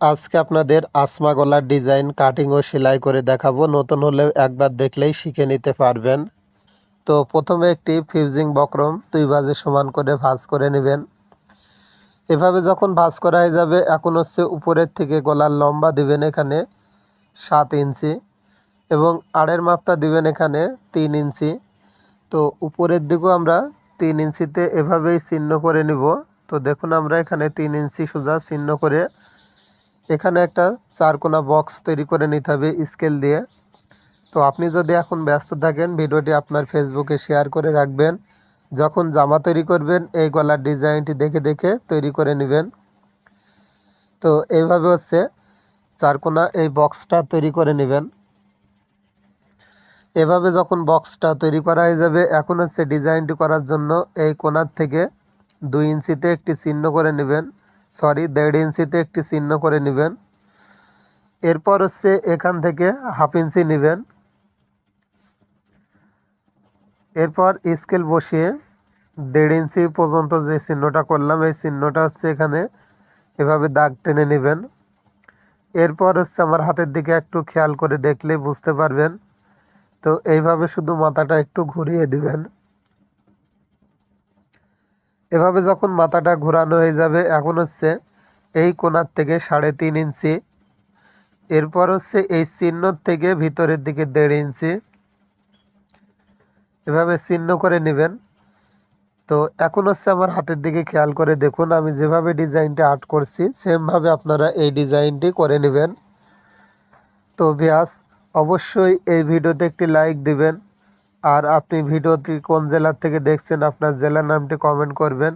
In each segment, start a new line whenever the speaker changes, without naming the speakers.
আজকে আপনাদের আসমা গলার ডিজাইন কাটিং ও সেলাই করে দেখাবো। নতুন হলেও একবার দেখলেই শিখে নিতে পারবেন। তো প্রথমে একটি ফিউজিং বক্রম দুই বাজে সমান করে ভাঁজ করে নেবেন। এভাবে যখন ভাঁজ করা হয়ে যাবে, এখন হচ্ছে উপরের থেকে গলার লম্বা দিবেন এখানে সাত ইঞ্চি এবং আড়ের মাপটা দিবেন এখানে তিন ইঞ্চি। তো উপরের দিকেও আমরা তিন ইঞ্চিতে এভাবেই চিহ্ন করে নিব। তো দেখুন আমরা এখানে তিন ইঞ্চি সোজা চিহ্ন করে এখানে একটা চারকোনা বক্স তৈরি করে নিতে হবে স্কেল দিয়ে। তো আপনি যদি এখন ব্যস্ত থাকেন, ভিডিওটি আপনার ফেসবুকে শেয়ার করে রাখবেন। যখন জামা তৈরি করবেন, এই গলার ডিজাইনটি দেখে দেখে তৈরি করে নেবেন। তো এইভাবে হচ্ছে চারকোনা এই বক্সটা তৈরি করে নেবেন। এভাবে যখন বক্সটা তৈরি করা হয়ে যাবে, এখন হচ্ছে ডিজাইনটি করার জন্য এই কোনার থেকে দুই ইঞ্চিতে একটি চিহ্ন করে নেবেন। সরি, দেড় ইঞ্চিতে একটি চিহ্ন করে নেবেন। এরপর হচ্ছে এখান থেকে হাফ ইঞ্চি নেবেন। এরপর স্কেল বসিয়ে দেড় ইঞ্চি পর্যন্ত যে চিহ্নটা করলাম, এই চিহ্নটা হচ্ছে এখানে এভাবে দাগ টেনে নেবেন। এরপর হচ্ছে আমার হাতের দিকে একটু খেয়াল করে দেখলে বুঝতে পারবেন। তো এইভাবে শুধু মাথাটা একটু ঘুরিয়ে দিবেন। এভাবে যখন মাথাটা ঘোরানো হয়ে যাবে, এখন হচ্ছে এই কোনার থেকে সাড়ে তিন ইঞ্চি, এরপর হচ্ছে এই চিহ্ন থেকে ভিতরের দিকে দেড় ইঞ্চি। এভাবে চিহ্ন করে নেবেন। তো এখন হচ্ছে আমার হাতের দিকে খেয়াল করে দেখুন, আমি যেভাবে ডিজাইনটা আর্ট করছি, সেমভাবে আপনারা এই ডিজাইনটি করে নেবেন। তো ব্যাস, অবশ্যই এই ভিডিওতে একটি লাইক দিবেন। আর আপনি ভিডিওটি কোন জেলার থেকে দেখছেন, আপনার জেলার নামটি কমেন্ট করবেন।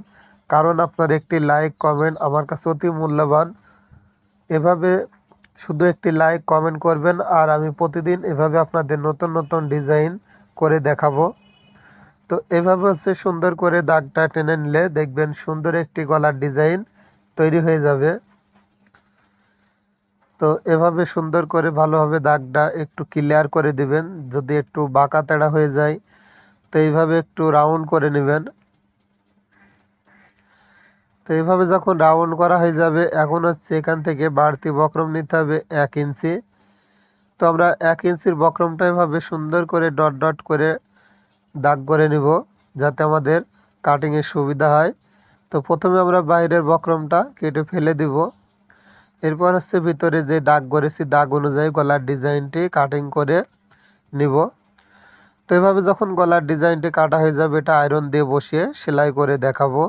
কারণ আপনার একটি লাইক কমেন্ট আমার কাছে অতি মূল্যবান। এভাবে শুধু একটি লাইক কমেন্ট করবেন আর আমি প্রতিদিন এভাবে আপনাদের নতুন নতুন ডিজাইন করে দেখাবো। তো এভাবে হচ্ছে সুন্দর করে দাগটা টেনে নিলে দেখবেন সুন্দর একটি গলার ডিজাইন তৈরি হয়ে যাবে। তো এভাবে সুন্দর করে ভালোভাবে দাগটা একটু ক্লিয়ার করে দিবেন। যদি একটু বাঁকা তেড়া হয়ে যায়, তো এইভাবে একটু রাউন্ড করে নেবেন। তো এইভাবে যখন রাউন্ড করা হয়ে যাবে, এখন হচ্ছে এখান থেকে বাড়তি বক্রম নিতে হবে এক ইঞ্চি। তো আমরা এক ইঞ্চির বক্রমটা এভাবে সুন্দর করে ডট ডট করে দাগ করে নিব, যাতে আমাদের কাটিংয়ের সুবিধা হয়। তো প্রথমে আমরা বাইরের বক্রমটা কেটে ফেলে দিব। এরপর হচ্ছে ভিতরে যে দাগ করেছি, দাগ অনুযায়ী গলার ডিজাইনটি কাটিং করে নিব। তো এভাবে যখন গলার ডিজাইনটি কাটা হয়ে যাবে, এটা আয়রন দিয়ে বসিয়ে সেলাই করে দেখাবো।